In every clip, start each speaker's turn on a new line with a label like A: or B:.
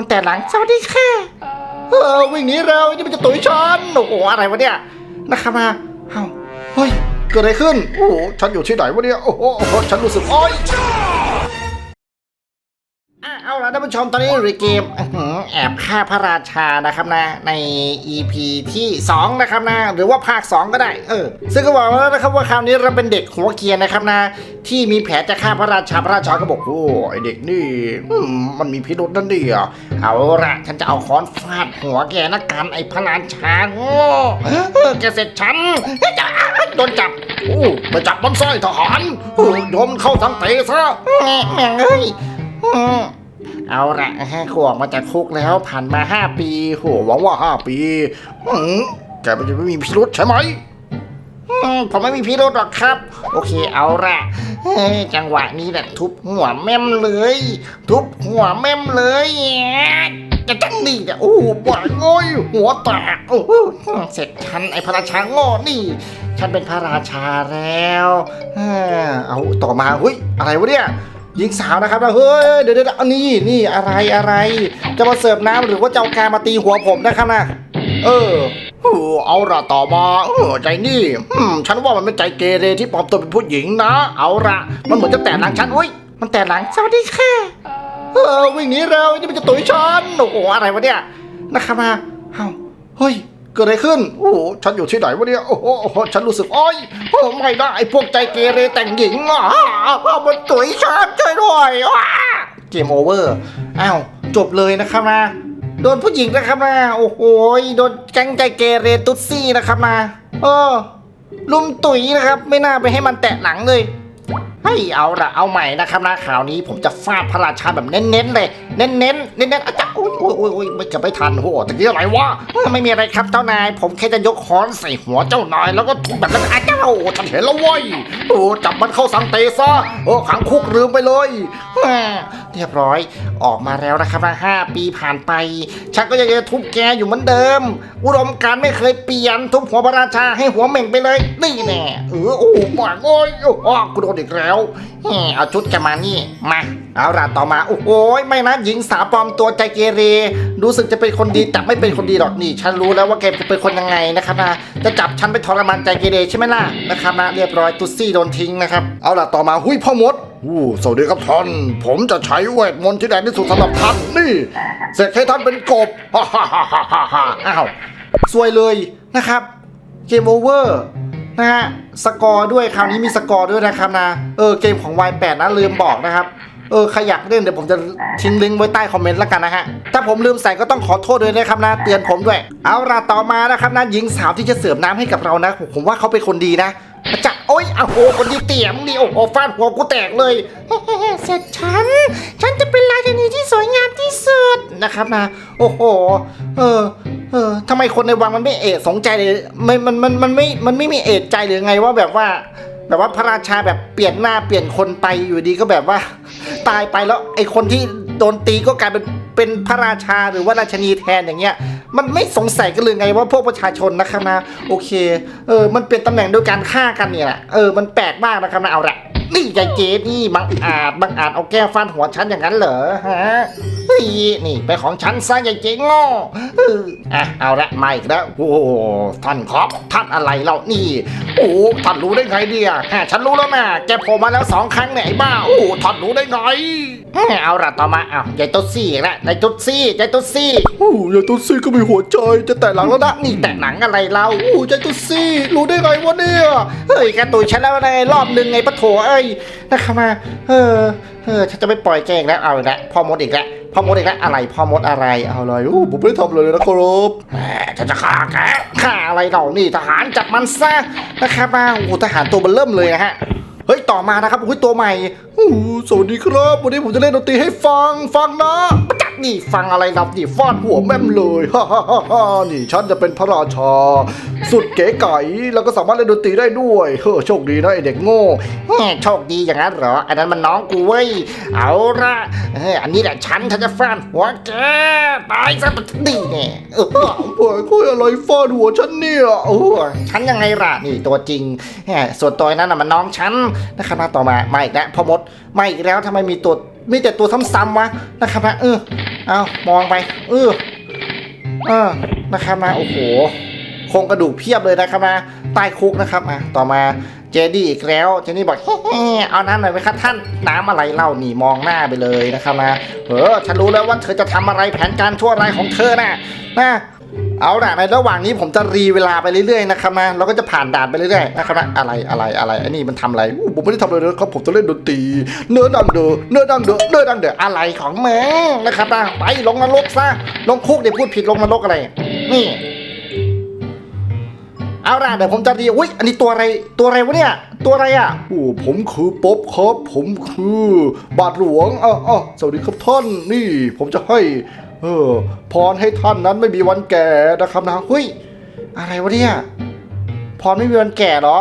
A: มันแต่หลังสวัสดีค่ะเออวิ่งหนีเร็วนี่มันจะตุ๋ยฉันโอ้โหอะไรวะเนี่ยนะครับมาเฮ้ยเกิดอะไรขึ้นโอ้โหฉันอยู่ที่ไหนวะเนี่ยโอ้โหฉันรู้สึกโอ๊ย เอาละท่านผู้ชมตอนนี้อยู่ในเกมแอบฆ่าพระราชานะครับนะ ใน EP ที่ 2 นะครับนะ หรือว่าภาค 2 ก็ได้ เออ ซึ่งก็บอกแล้วนะครับว่าคราวนี้เราเป็นเด็กหัวเกียนนะครับนะ ที่มีแผนจะฆ่าพระราชาพระราชาก็บอกโอ้ไอเด็กนี่มันมีพิรุษนั่นดิอะเอาละฉันจะเอาค้อนฟาดหัวแกนะกันไอพระราชาโง่เออแกเสร็จฉันจะโดนจับโอ้ไปจับมันสร้อยทหารโยมเข้าทางเตะซะแม่งเอ้ย เอาละฮะขวออกมาจากคุกแล้วผ่านมาห้าปีโหหวังว่าห้าปีอืมแกมันจะไม่มีพิรุษใช่ไหมอืมผมไม่มีพิรุษหรอกครับ โอเคเอาละเฮ้ยจังหวะนี้แหละทุบหัวแม่มเลย ทุบหัวแม่มเลยจะจังดีเนี่ยโอ้ปวดโง่อยหัวแตกโอ้โหเสร็จฉันไอ้พระราชาโง่นี่ ฉันเป็นพระราชาแล้วเออเอาต่อมาเฮ้ยอะไรวะเนี่ย หญิงสาวนะครับนะเฮ้ยเดี๋ยวเดี๋ยวอันนี้นี่อะไรอะไร จะมาเสิร์ฟน้ำหรือว่าจะเอากามาตีหัวผมนะครับนะเออโอ้เอาละต่อมาเออใจนี่ฉันว่ามันเป็นใจเกเรที่ปลอมตัวเป็นผู้หญิงนะ เอาละมันเหมือนจะแตะหลังฉันอุ้ยมันแตะหลังสวัสดีค่ะเออวิ่งหนีเร็วนี่มันจะตุ๋ยฉันโอ้โหอะไรวะเนี่ยนะครับนะเอ้าเฮ้ย เกิดอะไรขึ้น โอ้ฉันอยู่ที่ไหนวะเนี่ย โอ้โหโอ้ฉันรู้สึก โอ้ยโอ้ไม่ได้พวกใจเกเรแต่งหญิงอะมันตุ๋ยฉันช่วยด้วยเกมโอเวอร์ อ้าว จบเลยนะครับนะ โดนผู้หญิงนะครับนะ โอ้โห โดนแก๊งใจเกเรตุ๊ดซี่นะครับนะ เออ ลุมตุ๋ยนะครับ ไม่น่าไปให้มันแตะหลังเลยเฮ้เอาละเอาใหม่นะครับนะข่าวนี้ผมจะฟาดพระราชาแบบเน้นๆเลยเน้นเน้นเน้นอาจารย์อุ้ยอุ้ยอุ้ยอุ้ยไม่จะไม่ทันโอ้โหตะกี้อะไรวะไม่มีอะไรครับเจ้านาย ผมแค่จะยกค้อนใส่หัวเจ้านาย แล้วก็ทุบแบบนั้นอาจารย์โอ้ฉันเห็นแล้วเว้ยโอ้จับมันเข้าสังเตซะโอ้ขังคุกลืมไปเลยเรียบร้อยออกมาแล้วนะครับนะห้าปีผ่านไป ฉันก็ยังจะทุบแกอยู่เหมือนเดิม อุดมการไม่เคยเปลี่ยนทุบหัวพระราชาให้หัวเหม่งไปเลย นี่แน่เออโอ้หมาโอ้ยอ้อกูโดนอีกแล้วเอาชุดแกมานี่มาเอาล่ะต่อมาโอ้โหไม่นะญิงสาวปลอมตัวใจเกเร รู้สึกจะเป็นคนดีแต่ไม่เป็นคนดีหรอกนี่ ฉันรู้แล้วว่าแกจะเป็นคนยังไงนะครับนะจะจับฉันไปทรมานใจเกเรใช่ไหมล่ะนะครับนะเรียบร้อยตุซี่โดนทิ้งนะครับเอาล่ะต่อมาหุยพ่อมดอู้สวัสดีครับท่าน ผมจะใช้เวทมนต์ที่แรงที่สุดสำหรับท่านนี่เสร็จให้ท่านเป็นกบฮ่าฮ่าฮ่าฮ่าฮ่าฮ่าอ้าวสวยเลยนะครับเกมโอเวอร์นะฮะสกอร์ด้วยคราวนี้มีสกอร์ด้วยนะครับนะเออเกมของ Y8 นะลืมบอกนะครับ เออใครอยากเล่นเดี๋ยวผมจะทิ้งลิงก์ไว้ใต้คอมเมนต์แล้วกันนะฮะ ถ้าผมลืมใส่ก็ต้องขอโทษด้วยนะครับนะ เตือนผมด้วย เอาล่ะต่อมานะครับนะหญิงสาวที่จะเสิร์ฟน้ำให้กับเรานะ ผมว่าเขาเป็นคนดีนะจะโอ๊ยอ้โหคนดีเตี่ยมดีโอ้โหฟาดหัวกูแตกเลยเสร็จฉัน ฉันจะเป็นราชินีที่สวยงามที่สุดนะครับนะ โอ้โห เออ เออทำไมคนในวังมันไม่เอะสนใจเลยไม่มันมันมันไม่ มันไม่มีเอะใจหรือไงว่าแบบว่า แบบว่าพระราชาแบบเปลี่ยนหน้าเปลี่ยนคนไปอยู่ดีก็แบบว่า ตายไปแล้วไอคนที่โดนตีก็กลายเป็นเป็นพระราชาหรือว่าราชนีแทนอย่างเงี้ย มันไม่สงสัยกันเลยไงว่าพวกประชาชนนะครับนะโอเค เออ มันเป็นตำแหน่งโดยการฆ่ากันเนี่ยแหละเออมันแปลกมากนะครับนะเอาละ นี่ใจเจนี่บังอาจบังอาจเอาแก้วฟันหัวฉันอย่างนั้นเหรอฮะเฮ้ยนี่เป็นของฉันซะใจเจโง่เอออะเอาละมาอีกแล้วโอ้โหท่านครับท่านอะไรเรานี่ โอ้โหท่านรู้ได้ไงเนี่ยฮะฉันรู้แล้วนะแกโผล่มาแล้วสองครั้งเนี่ยไอ้บ้าโอ้โหท่านรู้ได้ไงฮะเอาละต่อมาเอาใจตุ๊ดซี่อีกแล้วใจตุ๊ดซี่ใจตุ๊ดซี่
B: โอ้ยายตุ๊ดซี่ก็มีหัวใจจะแตะหลังแล้วนะ
A: นี่แต่หนังอะไรเรา
B: โอ้ยใจตุ๊ดซี่ รู้ได้ไงวะเนี่ย
A: เฮ้ยแกตุยฉันแล้วในรอบหนึ่งไงปะโถเอ้ยนะครับมาเออเออฉันจะไม่ปล่อยแกอีกแล้วเอาอีกแล้วพ่อมดอีกแล้วพ่อมดอีกแล้วอะไรพ่อมดอะไรเอา
B: อะไรโอ้ผมไม่ได้ทำเลยนะครับ
A: แหมฉันจะฆ่าแกฆ่าอะไรเรานี่ทหารจับมันซะนะครับมาโอ้ทหารตัวเบลเริ่มเลยนะฮะเฮ้ยต่อมานะครับอุ้ยตัวใหม่
B: โอ้สวัสดีครับวันนี้ผมจะเล่นดนตรีให้ฟังฟังนะ
A: นี่ฟังอะไรเรานี่ฟาดหั
B: หั
A: ว
B: วแม่มเลยฮ่าฮ่าฮ่าฮ่านี่ฉันจะเป็นพระราชา สุดเก๋ไก๋แล้วก็สามารถเล่นดนตรีได้ด้วยเฮ้อโชคดีนะไอเด็กโง่
A: แหมโชคดีอย่างนั้นเหรอ อันนั้นมันน้องกูเว้ย เอาละเอออันนี้แหละฉันฉันจะฟาดหัวแกตายซะนี่แน่เออ
B: โอ้ยคุยอะไรฟาดหัวฉันเนี่ย
A: โอ้ฉันยังไงล่ะนี่ตัวจริงแหมส่วนตัวนั้นน่ะมันน้องฉันนะครับมาต่อมามาอีกแล้วพ่อมดมาอีกแล้วทำไมมีตัว มีแต่ตัวซ้ำๆวะนะครับนะเออเอามองไปเออเออนะครับนะโอ้โหโครงกระดูกเพียบเลยนะครับนะใต้คุกนะครับอะต่อมาเจดี้อีกแล้วเจนี่บอกเฮ้เอาน้ำหน่อยไหมครับท่านน้ำอะไรเล่านี่มองหน้าไปเลยนะครับนะเออฉันรู้แล้วว่าเธอจะทำอะไรแผนการชั่วร้ายของเธอน่ะนะ เอาล่ะในระหว่างนี้ผมจะรีเวลาไปเรื่อยๆนะครับนะเราก็จะผ่านด่านไปเรื่อยๆนะครับนะอะไรอะไรอะไรอันนี้มันทำอะไร
B: ผมไม่ได้ทำอะไรเลยครับผมจะเล่นดนตรีเนื้อดังเด้อเนื้อดังเด้อเนื้อดังเด้อ
A: อะไรของมึงนะครับนะไปลงนรกซะลงคุกเดี๋ยวพูดผิดลงนรกอะไร นี่เอาล่ะเดี๋ยวผมจะดีอุ้ยอันนี้ตัวอะไรตัวอะไรวะเนี่ยตัวอะไรอะ
B: โอ้ผมคือป๊อบครับผมคือบาทหลวงอ้าวอ้าวสวัสดีครับท่านนี่ ผมจะให้ เออพรให้ท่านนั้นไม่มีวันแก่นะครับนะ
A: เฮ้ยอะไรวะเนี่ยพรไม่มีวันแก่เหรอ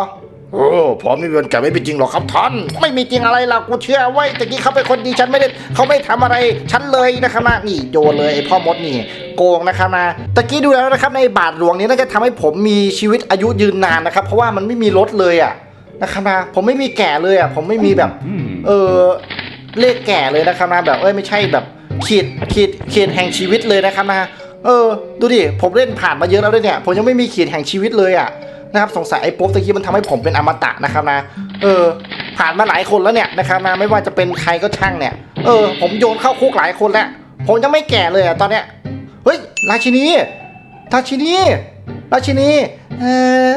B: เออพรไม่มีวันแก่ไม่เป็นจริงหรอกครับท่าน
A: ไม่มีจริงอะไรหรอกกูเชื่อไว้แต่กี้เขาเป็นคนดีฉันไม่ได้เขาไม่ทำอะไรฉันเลยนะครับนะนี่โยนเลยไอ้พ่อมดนี่โกงนะครับนะตะกี้ดูแล้วนะครับในบาทหลวงนี้น่าจะทำให้ผมมีชีวิตอายุยืนนานนะครับ เพราะว่ามันไม่มีรถเลยอะนะครับนะผมไม่มีแก่เลยอะผมไม่มีแบบ เออเลขแก่เลยนะครับนะแบบเอ้ยไม่ใช่แบบ ขีดขีดขีดแห่งชีวิตเลยนะครับนะเออ ดูดิ ผมเล่นผ่านมาเยอะแล้วด้วยเนี่ย ผมยังไม่มีขีดแห่งชีวิตเลยอะนะครับสงสัยไอ้ป๊บตะกี้มันทำให้ผมเป็นอมตะนะครับนะ เออ ผ่านมาหลายคนแล้วเนี่ยนะครับนะไม่ว่าจะเป็นใครก็ช่างเนี่ย เออ ผมโยนเข้าคุกหลายคนแล้ว ผมยังไม่แก่เลยอะตอนเนี้ย เฮ้ยราชินีราชินีราชินี เอ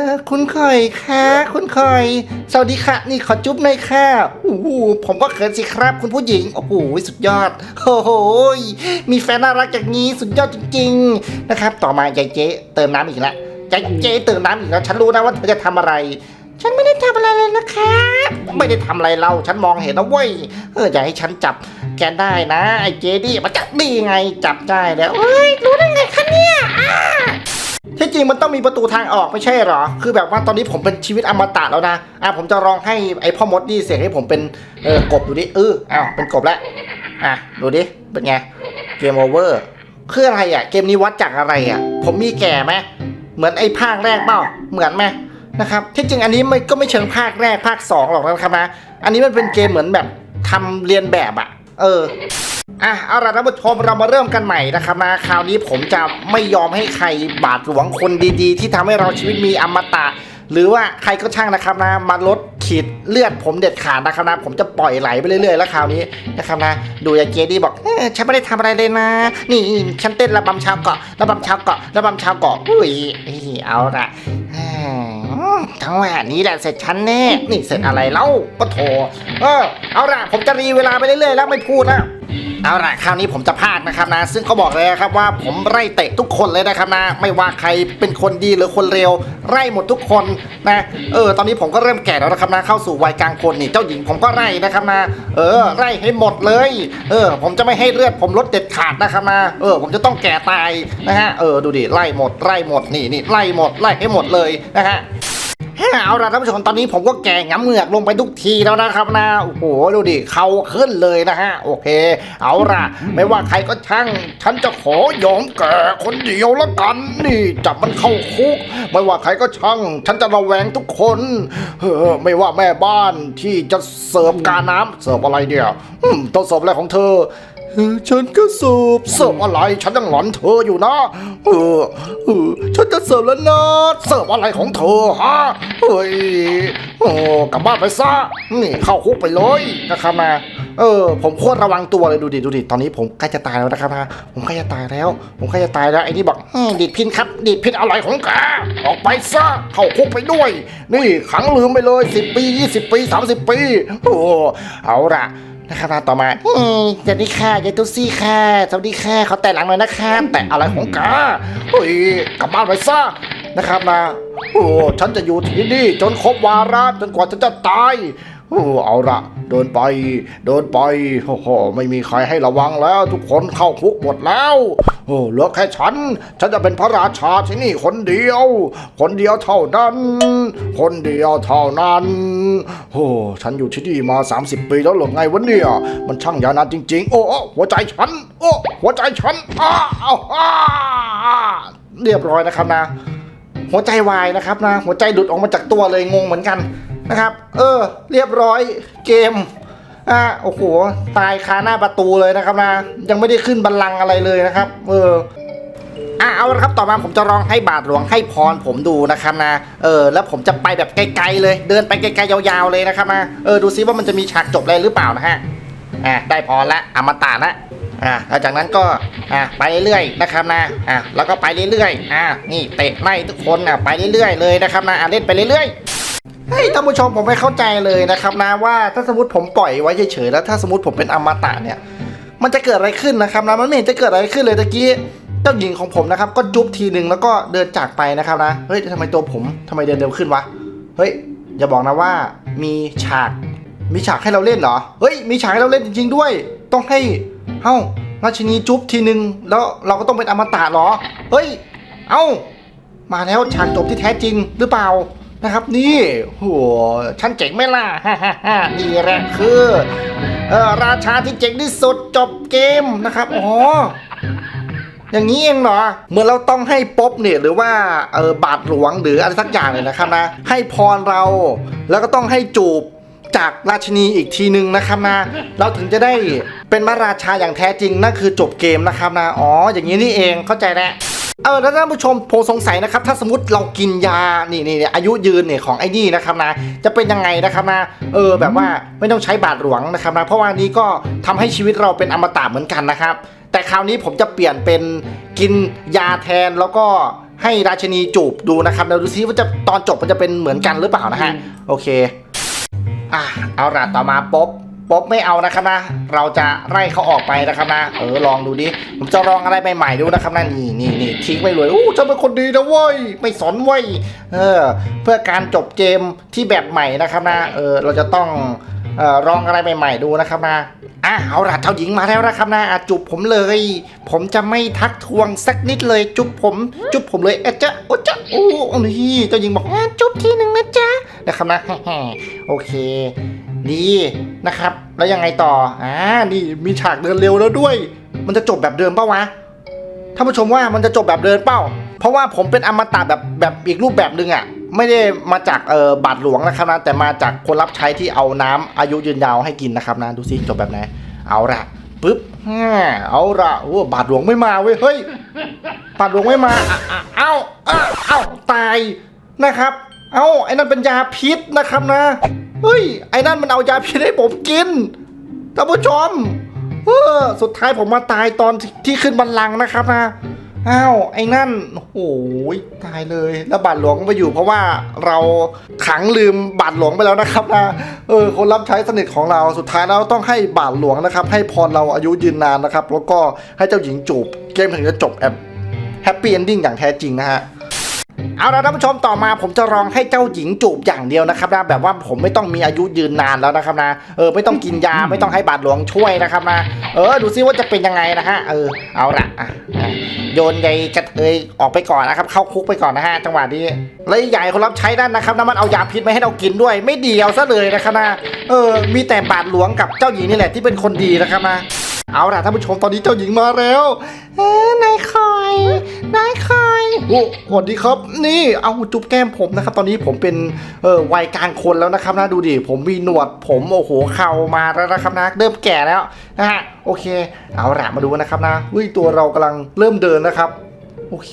A: อคุณคอยค่ะคุณคอย สวัสดีค่ะ นี่ขอจุ๊บหน่อยค่ะโอ้โหผมก็เขินสิครับ คุณผู้หญิง โอ้โหสุดยอดโอ้โหมีแฟนน่ารักอย่างนี้สุดยอดจริง ๆ นะครับ ต่อมายายเจ๊เติมน้ำอีกแล้วยายเจ๊เติมน้ำอีกแล้วฉันรู้นะว่าเธอจะทำอะไร ฉันไม่ได้ทำอะไรเลยนะคะ ไม่ได้ทำอะไรเราฉันมองเห็นนะเว้ยเอออย่าให้ฉันจับแกได้นะไอ้เจดี้มาจับดีไงจับได้แล้วเอ้ยรู้ได้ไงคะเนี่ยอ่า ที่จริงมันต้องมีประตูทางออกไม่ใช่เหรอ คือแบบว่าตอนนี้ผมเป็นชีวิตอมตะแล้วนะ อะผมจะลองให้ไอ้พ่อมดนี่เสียงให้ผมเป็นเออกบดูดิเอออ้าวเป็นกบแล้ว อะดูดิ เป็นไง เกมโอเวอร์คืออะไรอะ เกมนี้วัดจากอะไรอะ ผมมีแก่ไหมเหมือนไอ้ภาคแรกเปล่า เหมือนไหมนะครับที่จริงอันนี้ไม่ก็ไม่เชิงภาคแรกภาคสองหรอกนะครับนะ อันนี้มันเป็นเกมเหมือนแบบทำเรียนแบบอะ เออ อะเอาล่ะท่านผู้ชมเรามาเริ่มกันใหม่นะครับนะคราวนี้ผมจะไม่ยอมให้ใครบาดหลวงคนดีๆ ที่ทำให้เราชีวิตมีอมตะ หรือว่าใครก็ช่างนะครับนะมาลดขีดเลือดผมเด็ดขาดนะครับนะผมจะปล่อยไหลไปเรื่อยๆแล้วคราวนี้นะครับนะดูยาเจดี้บอกฉันไม่ได้ทำอะไรเลยนะ นี่ฉันเต้นระบำชาวเกาะระบำชาวเกาะระบำชาวเกาะอุ้ยเอาละทั้งหวะนี้แหละเสร็จฉันแน่นี่เสร็จอะไรเล่าก็โถเออเอาละผมจะรีเวลาไปเรื่อยๆแล้วไม่พูดแล้ว เอาละคราวนี้ผมจะพากนะครับนะ ซึ่งเขาบอกเลยครับว่าผมไล่เตะทุกคนเลยนะครับนะ ไม่ว่าใครเป็นคนดีหรือคนเร็ว ไล่หมดทุกคนนะเออตอนนี้ผมก็เริ่มแก่แล้วนะครับนะ เข้าสู่วัยกลางคนนี่เจ้าหญิงผมก็ไล่นะครับนะ เออไล่ให้หมดเลย เออ ผมจะไม่ให้เลือดผมลดเด็ดขาดนะครับนะเออ ผมจะต้องแก่ตายนะฮะเออดูดิไล่หมดไล่หมดนี่นี่ไล่หมดไล่ให้หมดเลยนะฮะ เอาล่ะท่านผู้ชมตอนนี้ผมก็แก่งำเหงือกลงไปทุกทีแล้วนะครับนะโอ้โหดูดิเขาขึ้นเลยนะฮะโอเค เอาล่ะไม่ว่าใครก็ช่าง ฉันจะขอยอมแก่คนเดียวละกัน นี่จับมันเข้าคุก ไม่ว่าใครก็ช่าง ฉันจะระแวงทุกคนเออไม่ว่าแม่บ้านที่จะเสิร์ฟกาน้ำเสิร์ฟอะไรเดียวอืมต้องเสิร์ฟอะไรของเธอ ฉันก็เสิร์ฟเสิร์ฟอะไร ฉันยังหลอนเธออยู่นะ เออเออฉันจะเสิร์ฟแล้วนะเสิร์ฟอะไรของเธอฮะเฮ้ยโอ้กลับบ้านไปซะนี่เข้าคุกไปเลยนะครับนะเออ ผมโคตรระวังตัวเลยดูดิดูดิตอนนี้ผมใกล้จะตายแล้วนะครับนะผมใกล้จะตายแล้ว ผมใกล้จะตายแล้วไอ้นี่บอกดีดพินครับ ดีดพินอะไรของแกออกไปซะเข้าคุกไปด้วย นี่ขังลืมไปเลย 10 ปี 20 ปี 30 ปีโอ้เอาละ นะครับมาต่อมาเฮ้ยสวัสดีค่ะยายตุ๊ซี่ค่ะสวัสดีค่ะเขาแต่หลังหน่อยนะคะแต่อะไรของกาเฮ้ยกลับบ้านไปซะนะครับนะโอ้ฉันจะอยู่ที่นี่จนครบวาระจนกว่าฉันจะตายโอ้เอาละเดินไป เดินไปโอ้โหไม่มีใครให้ระวังแล้ว ทุกคนเข้าคุกหมดแล้วโอ้เหลือแค่ฉัน ฉันจะเป็นพระราชาที่นี่คนเดียว คนเดียวเท่านั้น คนเดียวเท่านั้น โอ้ฉันอยู่ที่นี่มา 30 ปีแล้วหรอไงวะเนี่ย มันช่างยาวนานจริง ๆ โอ้โหัวใจฉัน โอ้หัวใจฉันอ้าอ้าอ้าเรียบร้อยนะครับนะ หัวใจวายนะครับนะ หัวใจหลุดออกมาจากตัวเลยงงเหมือนกันนะครับ เออ เรียบร้อยเกมอะโอ้โห ตายคาหน้าประตูเลยนะครับนะ ยังไม่ได้ขึ้นบัลลังก์อะไรเลยนะครับ เออ อะเอาละครับต่อมาผมจะลองให้บาทหลวงให้พรผมดูนะครับนะเออแล้วผมจะไปแบบไกลๆเลย เดินไปไกลๆยาวๆเลยนะครับนะเออดูซิว่ามันจะมีฉากจบอะไรหรือเปล่านะฮะอะได้พรละอมตะละอะแล้วจากนั้นก็อะไปเรื่อยๆนะครับนะอะแล้วก็ไปเรื่อยๆอะนี่เตะไล่ทุกคนอะไปเรื่อยๆเลยนะครับนะอะเล่นไปเรื่อยๆเฮ้ยท่านผู้ชมผมไม่เข้าใจเลยนะครับนะว่าถ้าสมมติผมปล่อยไว้เฉยๆแล้วถ้าสมมติผมเป็นอมตะเนี่ย มันจะเกิดอะไรขึ้นนะครับนะมันไม่เห็นจะเกิดอะไรขึ้นเลยตะกี้ เจ้าหญิงของผมนะครับก็จุ๊บทีหนึ่งแล้วก็เดินจากไปนะครับนะเฮ้ยทำไมตัวผมทำไมเดินเร็วขึ้นวะเฮ้ยอย่าบอกนะว่ามีฉากมีฉากให้เราเล่นเหรอเฮ้ยมีฉากให้เราเล่นจริงๆด้วย ต้องให้เอ้าราชินีจุ๊บทีหนึ่งแล้วเราก็ต้องเป็นอมตะเหรอเฮ้ย เอ้า มาแล้วฉากจบที่แท้จริงหรือเปล่านะครับนี่โหฉันเจ๋งไหมล่ะฮ่าฮ่าฮ่านี่แหละคือเออราชาที่เจ๋งที่สุดจบเกมนะครับ อ๋อ อย่างนี้เองเหรอเหมือนเราต้องให้ป๊บเนี่ยหรือว่าเออบาทหลวงหรืออะไรสักอย่างเลยนะครับนะให้พรเราแล้วก็ต้องให้จูบจากราชินีอีกทีหนึ่งนะครับนะเราถึงจะได้เป็นพระราชาอย่างแท้จริงนั่นคือจบเกมนะครับนะอ๋ออย่างนี้นี่เองเข้าใจแล้วเออแล้วท่านผู้ชมผมสงสัยนะครับ ถ้าสมมติเรากินยานี่นี่อายุยืนเนี่ยของไอ้นี่นะครับนะจะเป็นยังไงนะครับนะเออแบบว่าไม่ต้องใช้บาทหลวงนะครับนะเพราะว่านี้ก็ทำให้ชีวิตเราเป็นอมตะเหมือนกันนะครับ แต่คราวนี้ผมจะเปลี่ยนเป็นกินยาแทนแล้วก็ให้ราชินีจูบดูนะครับเราดูซิว่าจะตอนจบมันจะเป็นเหมือนกันหรือเปล่านะฮะ โอเค อะเอาละต่อมาป๊บป๊บไม่เอานะครับนะ เราจะไล่เขาออกไปนะครับนะ เออลองดูดิ ผมจะลองอะไรใหม่ๆดูนะครับนะนี่นี่นี่ทิ้งไปเลยอู้ฉันเป็นคนดีนะเว้ย ไม่สนเว้ย เออ เพื่อการจบเกมที่แบบใหม่นะครับนะ เออ เราจะต้องเอ่อ ลองอะไรใหม่ๆดูนะครับนะอะเอาละเจ้าหญิงมาแล้วนะครับนะจุบผมเลย ผมจะไม่ทักทวงสักนิดเลยจุบผม จุบผมเลยเอะจ๊ะโอ้จ๊ะโอ้นี่เจ้าหญิงบอกอจุบทีหนึ่งนะจ๊ะนะครับนะโอเคดีนะครับ แล้วยังไงต่ออ่านี่มีฉากเดินเร็วแล้วด้วย มันจะจบแบบเดิมเปล่าวะท่านผู้ชมว่ามันจะจบแบบเดินเป้าเพราะว่าผมเป็นอมตะแบบแบบอีกรูปแบบหนึ่งอะ่ะ ไม่ได้มาจากเออบาทหลวงนะครับนะแต่มาจากคนรับใช้ที่เอาน้ำอายุยืนยาวให้กินนะครับนะดูซิจบแบบไหนเอาละปึ๊บฮ่เอาละโอ้บาทหลวงไม่มาเว้ยเฮ้ยบาทหลวงไม่มาอะอะเอ้าเอ้าตายนะครับ เอ้าไอ้นั่นเป็นยาพิษนะครับนะเฮ้ยไอ้นั่นมันเอายาพิษให้ผมกินท่านผู้ชมเออสุดท้ายผมมาตายตอนที่ขึ้นบันลังนะครับนะ อ้าวไอ้นั่นโอ้ยตายเลย แล้วบาทหลวงก็ไปอยู่ เพราะว่าเราขังลืมบาทหลวงไปแล้วนะครับนะเออคนรับใช้สนิทของเราสุดท้ายเราต้องให้บาทหลวงนะครับ ให้พรเราอายุยืนนานนะครับ แล้วก็ให้เจ้าหญิงจูบเกมถึงจะจบแอบแฮปปี้เอนดิ้งอย่างแท้จริงนะฮะ เอาละท่านผู้ชมต่อมาผมจะลองให้เจ้าหญิงจูบอย่างเดียวนะครับนะแบบว่าผมไม่ต้องมีอายุยืนนานแล้วนะครับนะเออไม่ต้องกินยาไม่ต้องให้บาทหลวงช่วยนะครับนะเออดูซิว่าจะเป็นยังไงนะฮะเออเอาละอะอะโยนใยกระเทยออกไปก่อนนะครับ เข้าคุกไปก่อนนะฮะจังหวะนี้แล้วอีกอย่างคนรับใช้ด้านนะครับนะมันเอายาพิษมาให้เรากินด้วย ไม่ดีเอาซะเลยนะครับนะเออมีแต่บาทหลวงกับเจ้าหญิงนี่แหละที่เป็นคนดีนะครับนะเอาล่ะท่านผู้ชมตอนนี้เจ้าหญิงมาแล้วเอ้นายคอยนายคอย โอ้สวัสดีครับ นี่เอาจุ๊บแก้มผมนะครับ ตอนนี้ผมเป็นเออวัยกลางคนแล้วนะครับนะดูดิผมมีหนวดผมโอ้โหเข่ามาแล้วนะครับนะเริ่มแก่แล้วนะฮะโอเค เอาละมาดูนะครับนะอุ้ยตัวเรากำลังเริ่มเดินนะครับ โอเค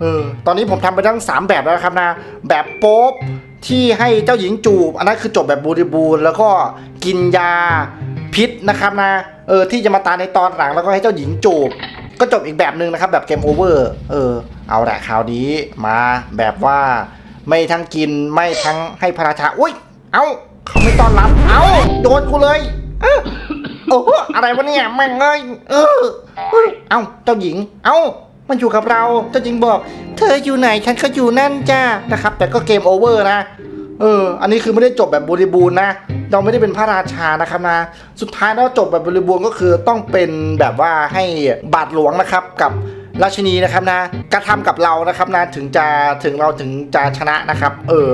A: เออตอนนี้ผมทำไปทั้ง 3 แบบแล้วนะครับนะ แบบโป๊บที่ให้เจ้าหญิงจูบ อันนั้นคือจบแบบบูริบูรแล้วก็กินยาพิษนะครับนะเออที่จะมาตาในตอนหลังแล้วก็ให้เจ้าหญิงจูบ ก็จบอีกแบบหนึ่งนะครับ แบบเกมโอเวอร์เออ เอาแหละคราวนี้มาแบบว่าไม่ทั้งกินไม่ทั้งให้พระราชาอุ้ย เอ้าเขาไม่ต้อนรับ เอ้าโดนกูเลยเอ้าโอ้โหอะไรวะเนี่ยแม่งเอ้ยเออเฮ้ยเอ้าเจ้าหญิง เอ้ามันอยู่กับเรา เจ้าหญิงบอก เธออยู่ไหนฉันก็อยู่นั่นจ้านะครับ แต่ก็เกมโอเวอร์นะ เออ อันนี้คือไม่ได้จบแบบบริบูรณ์นะ เราไม่ได้เป็นพระราชานะครับนะ สุดท้ายแล้วจบแบบบริบูรณ์ก็คือต้องเป็นแบบว่าให้บาทหลวงนะครับกับราชินีนะครับนะกระทำกับเรานะครับนะถึงจะถึงเราถึงจะชนะนะครับ เออ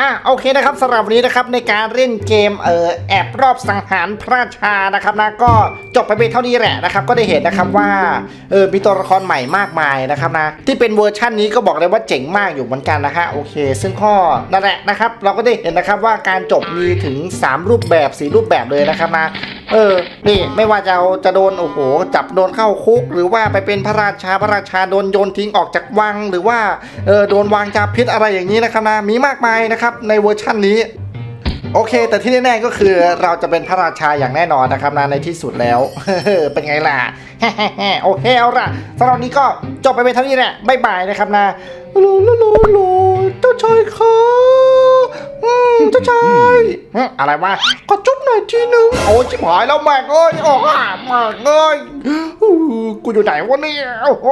A: อะโอเคนะครับสำหรับวันนี้นะครับในการเล่นเกมเอ่อแอบรอบสังหารพระราชานะครับนะก็จบไปเป็นเท่านี้แหละนะครับ ก็ได้เห็นนะครับว่าเออมีตัวละครใหม่มากมายนะครับนะที่เป็นเวอร์ชั่นนี้ก็บอกเลยว่าเจ๋งมากอยู่เหมือนกันนะฮะโอเค ซึ่งข้อนั่นแหละนะครับ เราก็ได้เห็นนะครับว่าการจบมีถึง 3 รูปแบบ 4 รูปแบบเลยนะครับนะเออนี่ไม่ว่าจะเอาจะโดนโอ้โห จับโดนเข้าคุก หรือว่าไปเป็นพระราชาพระราชาโดนโยนทิ้งออกจากวัง หรือว่าเออโดนวางยาพิษอะไรอย่างนี้นะครับนะมีมากมายนะครับครับในเวอร์ชั่นนี้ โอเค แต่ที่แน่ๆก็คือเราจะเป็นพระราชาอย่างแน่นอนนะครับนะในที่สุดแล้วเป็นไงล่ะโอเคเอาล่ะสำหรับนี้ก็จบไปเป็นเท่านี้แหละบ๊ายบายนะครับนะ
B: โลโลโลโลเจ้าชายคะอืมเจ้าชาย
A: อะไรวะ
B: ขอจุ๊บหน่อยทีนึง
A: โอ้ชิบหายแล้วแม่งเอ้ยโอ้ห่าแม่งเอ้ย กูอยู่ไหนวะเนี่ยโอ้โห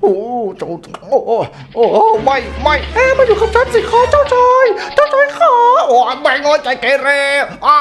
A: โอ้โหเจ้าโอ้โหโอ้โหไม่ไม่
B: เอ๊ะมาอยู่กับฉันสิขอเจ้าชายเจ้าชายขอ
A: โอ้ไม่งอใจเกเรอ้า